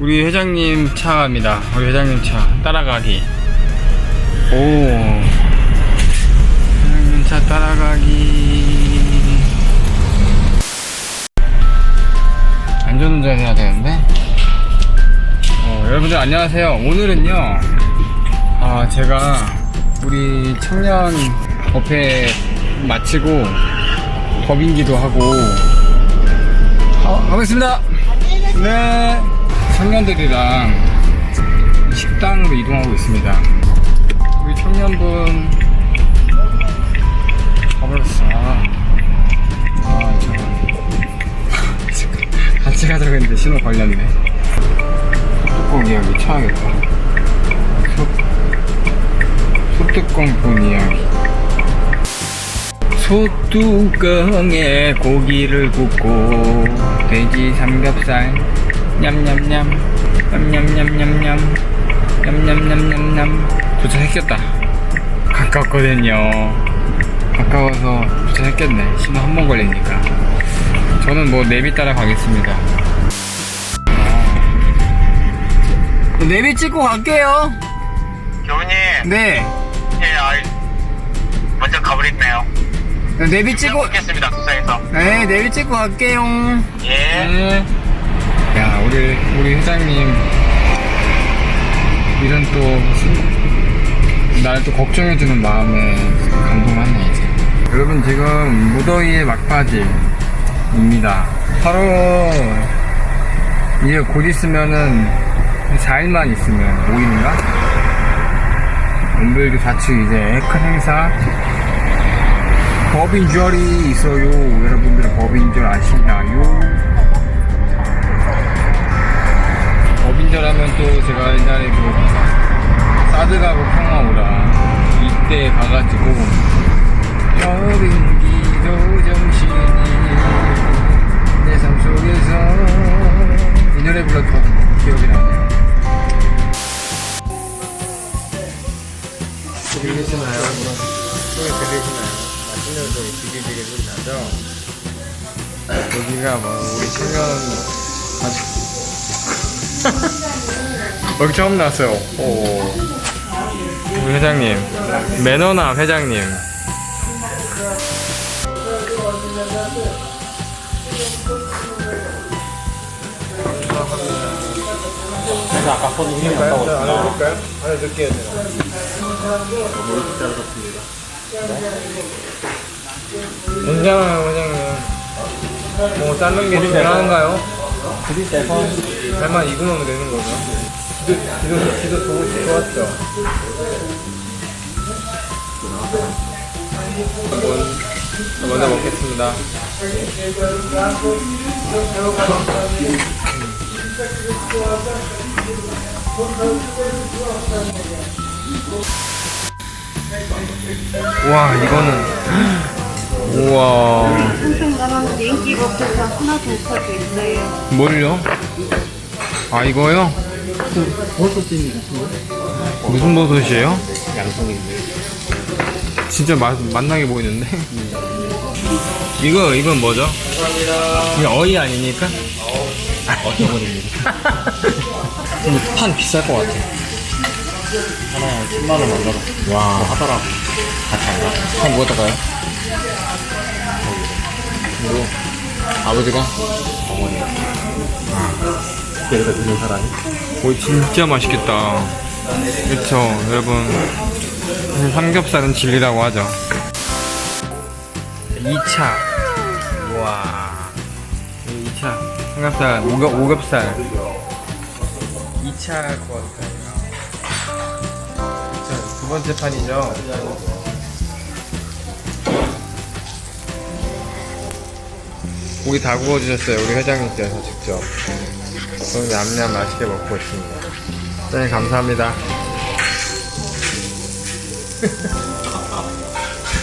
우리 회장님 차입니다. 우리 회장님 차 따라가기. 오. 회장님 차 따라가기. 안전운전 해야 되는데. 어, 여러분들 안녕하세요. 오늘은요. 아, 제가 우리 청년 법회 마치고 법인기도 하고 어, 가겠습니다. 네. 청년들이랑 식당으로 이동하고 있습니다. 우리 청년분 가버렸어. 아, 잠깐. 같이 가자고 했는데 신호 걸렸네. 뚜껑 이야기 쳐야겠다. 소, 소뚜껑 본 이야기. 소뚜껑에 고기를 굽고 돼지 삼겹살 냠냠냠. 냠냠냠냠냠. 냠냠냠냠냠. 도착했겠다. 가깝거든요. 가까워서 도착했겠네. 신호 한 번 걸리니까. 저는 뭐 내비 따라 가겠습니다. 어. 내비 찍고 갈게요. 교수님, 네. 예, 아, 먼저 가버렸네요. 내비 찍고 찍겠습니다, 수사에서. 네 내비 찍고 갈게요. 예. 네. 야, 우리, 우리 회장님, 이런 또, 날 또 걱정해주는 마음에 감동하네, 이제. 여러분, 지금 무더위의 막바지입니다. 바로, 이제 곧 있으면은, 4일만 있으면, 5일인가? 온별도 자축 이제 큰 행사, 법인절이 있어요. 여러분들 법인절 아시나요? 법인절 하면 또 제가 옛날에 그 사드가고 평화오라 이때 가가지고 법인기도 정신이 내 삶 속에서 이 노래 불렀던 기억이 나네요. 들리시나요? 소리 들리시나요? 맛있는 소리 지글지글 소리 나죠? 여기가 뭐 우리 청년 여기 처음 나왔어요. 오. 우리 회장님. 매너남 회장님. 아까 폰 이미 갔다 왔어. 안 해볼까요? 안에 넣을게요, 괜찮아요, 회장님. 뭐, 자른 게 중요한가요? 둘이 대선. 잘만 익으면 되는 거죠. 기도, 기도, 기도 좋, 좋았죠. 한번 먼저 먹겠습니다. 와, 이거는. 우와. 없어서 있어요. 뭘요? 아 이거요? 버섯입니다. 무슨 버섯이에요? 양송인데. 진짜 맛, 맛나게 보이는데? 이거 이건 뭐죠? 이게 어이 아닙니까? 어쩌버립니다. 근데 판 비쌀 것 같아. 하나에 10만원 얼마로 와 하더라고. 같이 안 가. 판 뭐에다 가요? 아버지가? 어머니. 여기다 드는 사람이? 오 진짜 맛있겠다. 그쵸 여러분. 사실 삼겹살은 진리라고 하죠. 2차. 우와. 2차. 삼겹살 오겹, 오겹살. 2차 구웠어요. 자, 두 번째 판이죠 고기 다 구워주셨어요 우리 회장님께서 직접 저는 냠냠 맛있게 먹고 있습니다. 네, 감사합니다.